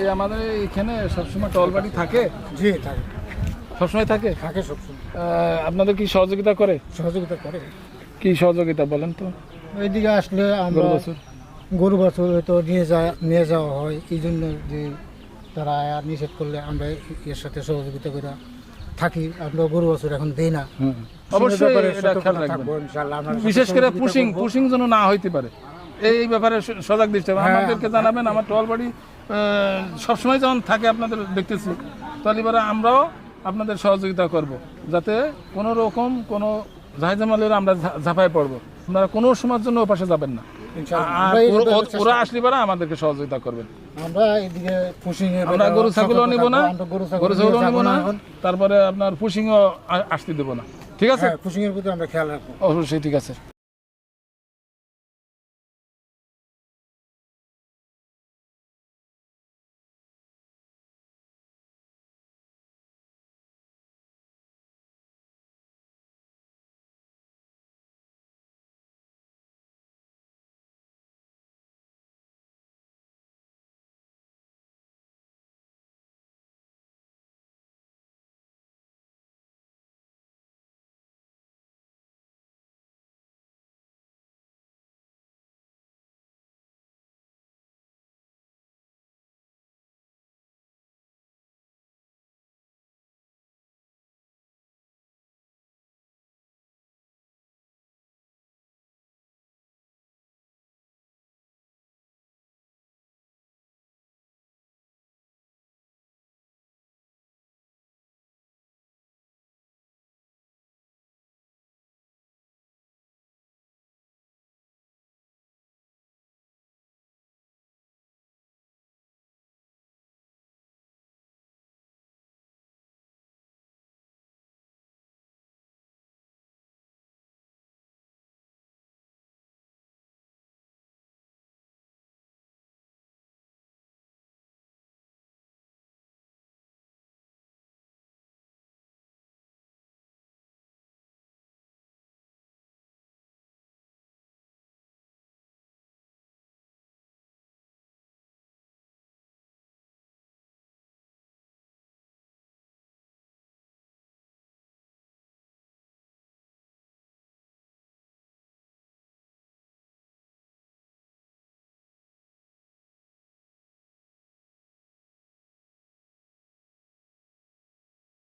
এই আমাদের এখানে সবসময় টল বাড়ি থাকে? জি থাকে। সবসময় থাকে? থাকে সবসময়। আপনাদের কি সহযোগিতা করে? সহযোগিতা করে। কি সহযোগিতা বলেন তো? এইদিকে আসলে আমরা গরু বছর। হয়তো নিয়ে যায় নিয়ে যাওয়া হয়। এই জন্য যে তারা নিষেধ করলে আমরা এর সাথে সহযোগিতা করে থাকি। আমরা গরু বাছুর এখন দেই না। অবশ্যই বিশেষ করে পুশিং পুশিং যেন না হইতে পারে। এই ব্যাপারে সজাগ দৃষ্টি হবে। হ্যাঁ। আমাদেরকে জানাবেন আমার টল বাড়ি সবসময় যখন থাকে আপনাদের দেখতেছি তাহলে এবারে আমরাও আপনাদের সহযোগিতা করব যাতে কোনো রকম কোনো জাহাজামালের আমরা ঝাঁপায় পড়ব। আপনারা কোনো সময়ের জন্য ওপাশে যাবেন না। ওরা- আসলে পারা আমাদেরকে সহযোগিতা করবেন। আমরা এদিকে পুশিং আমরা গরু ছাগলও নিব না গরু গরু ছাগলও নিব না তারপরে আপনার পুশিংও আসতে দেবো না। ঠিক আছে? হ্যাঁ এর প্রতি আমরা খেয়াল রাখব। অবশ্যই ঠিক আছে।